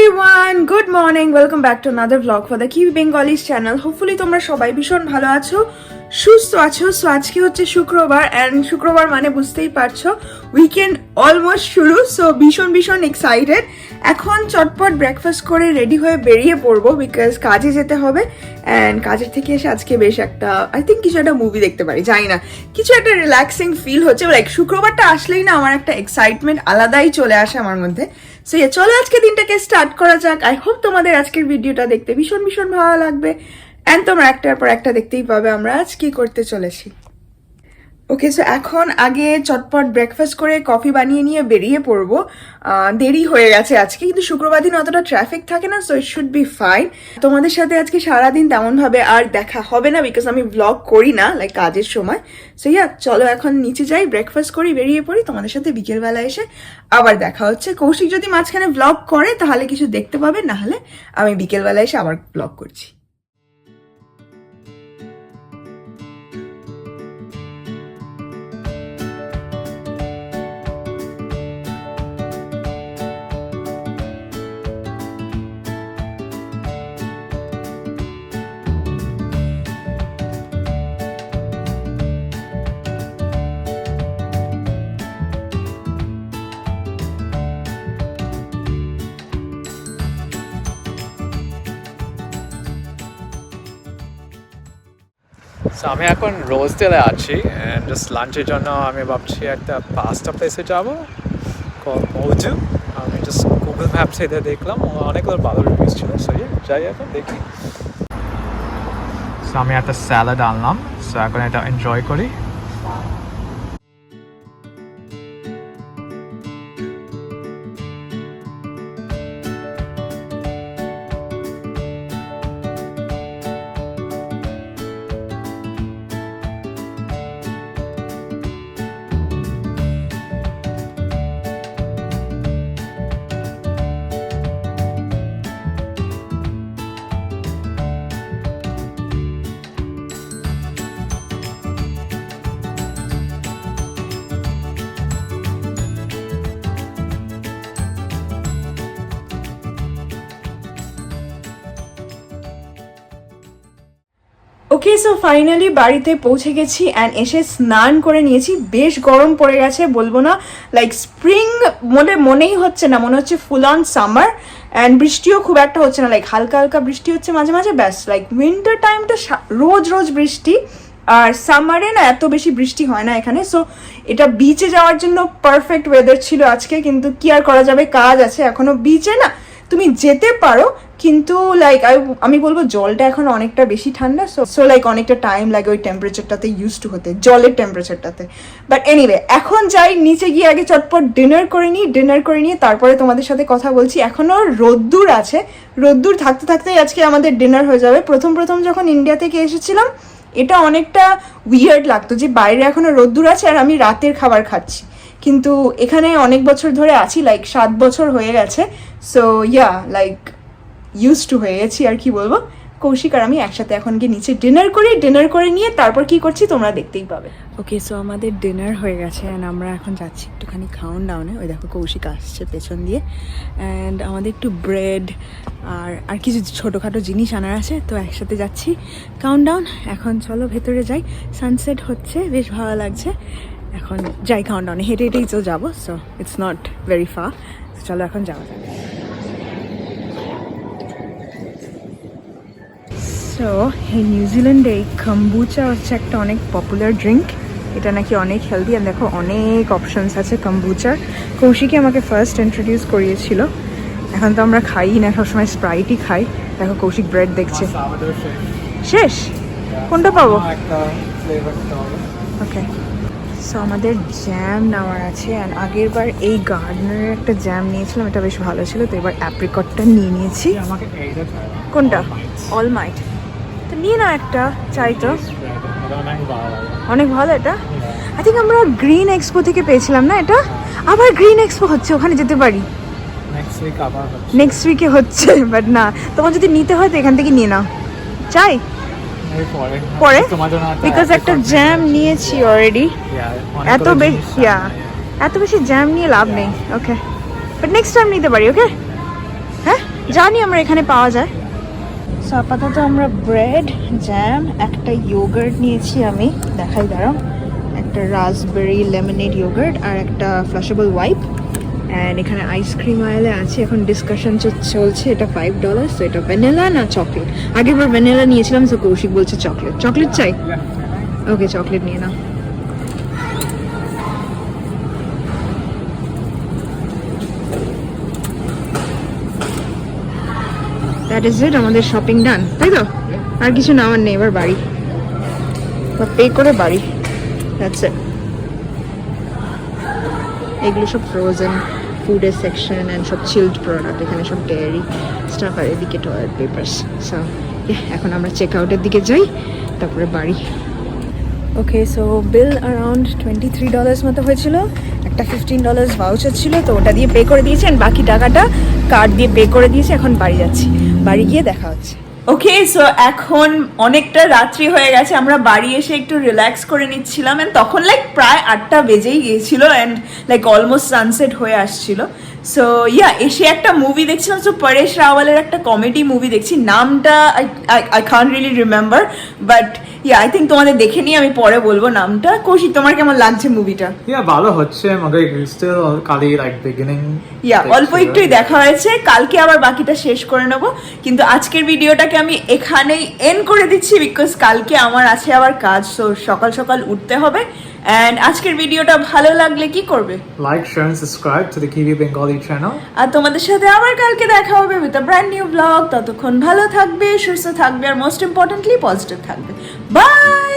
Everyone good morning welcome back to another blog for the Kiwi Bengalis channel hopefully তোমরা সবাই ভীষণ ভালো আছো। সুস্থ আছো? সো আজকে হচ্ছে শুক্রবার অ্যান্ড শুক্রবার মানে বুঝতেই পারছ উইকেন্ড অলমোস্ট শুরু সো ভীষণ ভীষণ এক্সাইটেড এখন চটপট ব্রেকফাস্ট করে রেডি হয়ে বেরিয়ে পড়ব বিকজ কাজে যেতে হবে অ্যান্ড কাজের থেকে এসে আজকে বেশ একটা আই থিঙ্ক কিছু একটা মুভি দেখতে পারি, জানি না। কিছু একটা রিল্যাক্সিং ফিল হচ্ছে লাইক শুক্রবারটা আসলেই না আমার একটা এক্সাইটমেন্ট আলাদাই চলে আসে আমার মধ্যে। সো চলো আজকে দিনটাকে স্টার্ট করা যাক। আই হোপ তোমাদের আজকের ভিডিওটা দেখতে ভীষণ ভীষণ ভালো লাগবে অ্যান্ড তোমরা একটার পর একটা দেখতেই পাবে আমরা আজ কি করতে চলেছি। ওকে সো এখন আগে চটপট ব্রেকফাস্ট করে কফি বানিয়ে নিয়ে বেরিয়ে পড়ব। দেরি হয়ে গেছে আজকে, কিন্তু শুক্রবার দিন অতটা ট্রাফিক থাকে না so it should be fine তোমাদের সাথে আজকে সারাদিন তেমনভাবে আর দেখা হবে না বিকজ আমি ব্লগ করি না লাইক কাজের সময়। সো ইয়া চলো এখন নিচে যাই ব্রেকফাস্ট করি, বেরিয়ে পড়ি, তোমাদের সাথে বিকেলবেলা এসে আবার দেখা হচ্ছে। কৌশিক যদি মাঝখানে ব্লগ করে, তাহলে কিছু দেখতে পাবে নাহলে আমি বিকেলবেলা এসে আবার ব্লগ করছি। So, আমি এখন রোজ রোজডেলে আছি জাস্ট লাঞ্চের জন্য আমি ভাবছি একটা পাঁচটা প্লেসে যাব মৌজু আমি জাস্ট গুগল ম্যাপস এটা দেখলাম অনেকগুলো ভালো রিভিউস ছিল সো যাই এখন দেখি। সো আমি একটা স্যালাড আনলাম সো এখন এটা এনজয় করি। ওকে সো ফাইনালি বাড়িতে পৌঁছে গেছি অ্যান্ড এসে স্নান করে নিয়েছি। বেশ গরম পড়ে গেছে বলব না। লাইক স্প্রিং মনে, মনেই হচ্ছে না, মনে হচ্ছে ফুল অন সামার অ্যান্ড বৃষ্টিও খুব একটা হচ্ছে না। লাইক হালকা হালকা বৃষ্টি হচ্ছে মাঝে মাঝে, ব্যাস। লাইক উইন্টার টাইমটা রোজ রোজ বৃষ্টি। আর সামারে না এত বেশি বৃষ্টি হয় না এখানে। সো এটা বিচে যাওয়ার জন্য পারফেক্ট ওয়েদার ছিল আজকে, কিন্তু কি আর করা যাবে? কাজ আছে। এখনও বিচে না তুমি যেতে পারো, কিন্তু লাইক আমি বলব জলটা এখন অনেকটা বেশি ঠান্ডা সো সো লাইক অনেকটা টাইম লাগে ওই টেম্পারেচারটাতে ইউজ টু হতে, জলের টেম্পারেচারটাতে বাট এনিওয়ে এখন যাই, নিচে গিয়ে আগে চটপট ডিনার করে নিই ডিনার করে নিয়ে তারপরে তোমাদের সাথে কথা বলছি। এখনও রোদ্দুর আছে, রোদ্দুর থাকতে থাকতেই আজকে আমাদের ডিনার হয়ে যাবে। প্রথম প্রথম যখন ইন্ডিয়া থেকে এসেছিলাম, এটা অনেকটা উইয়ার্ড লাগতো যে বাইরে এখনও রোদ্দুর আছে আর আমি রাতের খাবার খাচ্ছি। কিন্তু এখানে অনেক বছর ধরে আছি লাইক সাত বছর হয়ে গেছে। So yeah like used to হয়ে গেছি আর কি বলব। কৌশিক আর আমি একসাথে এখন গিয়ে নিচে ডিনার করি ডিনার করে নিয়ে তারপর কি করছি তোমরা দেখতেই পাবে। ওকে সো আমাদের ডিনার হয়ে গেছে অ্যান্ড আমরা এখন যাচ্ছি একটুখানি খাউন ডাউনে ওই দেখো কৌশিক আসছে পেছন দিয়ে। অ্যান্ড আমাদের একটু ব্রেড আর আর কিছু ছোটোখাটো জিনিস আনার আছে, তো একসাথে যাচ্ছি। কাউন্ট ডাউন এখন চলো ভেতরে যাই। সানসেট হচ্ছে, বেশ ভালো লাগছে। এখন যাই কাউন্ট ডাউনে হেঁটে হেঁটেই তো যাব সো ইটস নট ভেরি ফা চলো এখন যাওয়া যাক। সো এই নিউজিল্যান্ডে এই কম্বুচা হচ্ছে একটা অনেক পপুলার ড্রিঙ্ক এটা নাকি অনেক হেলদি আর দেখো অনেক অপশনস আছে কম্বুচার কৌশিকই আমাকে ফার্স্ট ইন্ট্রোডিউস করিয়েছিল। এখন তো আমরা খাই না সবসময় স্প্রাইটই খাই। দেখো কৌশিক ব্রেড দেখছে। শেষ? কোনটা পাবো? ওকে সো আমাদের জ্যাম নেওয়ার আছে অ্যান্ড আগের বার এই গার্ডেনের একটা জ্যাম নিয়েছিলাম এটা বেশ ভালো ছিল। তো এবার অ্যাপ্রিকটটা নিয়ে নিয়েছি। আমাকে কোনটা? অল মাইট তো নিয়ে না একটা চাই তো। অনেক ভালো এটা? আই থিঙ্ক আমরা গ্রিন এক্সপো থেকে পেয়েছিলাম না এটা? আবার গ্রিন এক্সপো হচ্ছে ওখানে যেতে পারি। নেক্সট উইক হচ্ছে। বাট না। তোমার যদি নিতে হয় তো এখান থেকে নিয়ে নাও। চাই? পরে। বিকজ একটা জ্যাম নিয়েছি অলরেডি এত বেশি এত বেশি জ্যাম নিয়ে লাভ নেই ওকে বাট নেক্সট টাইম নিতে পারি ওকে হ্যাঁ? জানি আমরা এখানে পাওয়া যায়। সো আপাতত আমরা ব্রেড জ্যাম একটা ইয়োগার্ট নিয়েছি আমি। দেখাই দাঁড়াও। একটা রাসবেরি লেমনেড ইয়োগার্ট আর একটা ফ্লাশেবল ওয়াইপ অ্যান্ড এখানে আইসক্রিম আয়ালে আছে। এখন ডিসকাশন চলছে। এটা ফাইভ ডলার তো এটা ভ্যানিলা না চকলেট আগেরবার ভ্যানিলা নিয়েছিলাম, তো কৌশিক বলছে চকলেট চকলেট চাই? ওকে চকলেট নিয়ে নাও। দ্যাট ইজ ইট আমাদের শপিং ডান তাই তো? আর কিছু নেওয়ার নেই, এবার বাড়ি। বা পে করে বাড়ি। দ্যাটস ইট এগুলো সব ফ্রোজেন ফুডের সেকশন অ্যান্ড সব চিল্ড প্রোডাক্ট এখানে সব ডেয়ারি স্টাফ আর এদিকে টয়লেট পেপার্স সো এখন আমরা চেক আউটের দিকে যাই, তারপরে বাড়ি। Okay so bill around twenty three dollars মতো হয়েছিল, একটা ফিফটিন ডলার্স ভাউচার ছিল, তো ওটা দিয়ে পে করে দিয়েছি and বাকি টাকাটা কার্ড দিয়ে পে করে দিয়েছি, এখন বাড়ি যাচ্ছি। বাড়ি গিয়ে দেখা হচ্ছে। ওকে সো এখন অনেকটা রাত্রি হয়ে গেছে, আমরা বাড়ি এসে একটু রিল্যাক্স করে নিচ্ছিলাম অ্যান্ড তখন লাইক প্রায় আটটা বেজেই গিয়েছিল অ্যান্ড লাইক অলমোস্ট সানসেট হয়ে আসছিল। সো ইয়া এসে একটা মুভি দেখছিলাম সো পরেশ রাওয়ালের একটা কমেডি মুভি দেখছি। নামটা I can't really remember but yeah I think তোমাদের দেখে নিয়ে আমি পরে বলব নামটা। কৌশিক তোমার কেমন লাগছে মুভিটা ইয়া ভালো হচ্ছে মগর স্টিল কালি লাইক বিগিনিং ইয়া অল্প একটুই দেখা হয়েছে কালকে আবার বাকিটা শেষ করে নেব। কিন্তু আজকের ভিডিওটাকে আমি এখানেই এন করে দিচ্ছি বিকজ কালকে আমার আছে আবার কাজ তো সকাল সকাল উঠতে হবে। অ্যান্ড আজকের ভিডিওটা ভালো লাগলে কি করবে? Like share and subscribe to the Kiwi Bengali channel আর তোমাদের সাথে আবার কালকে দেখা হবে with a brand new blog ততক্ষণ ভালো থাকবে সুস্থ থাকবে আর মোস্ট ইম্পর্টেন্টলি পজিটিভ থাকবে। বাই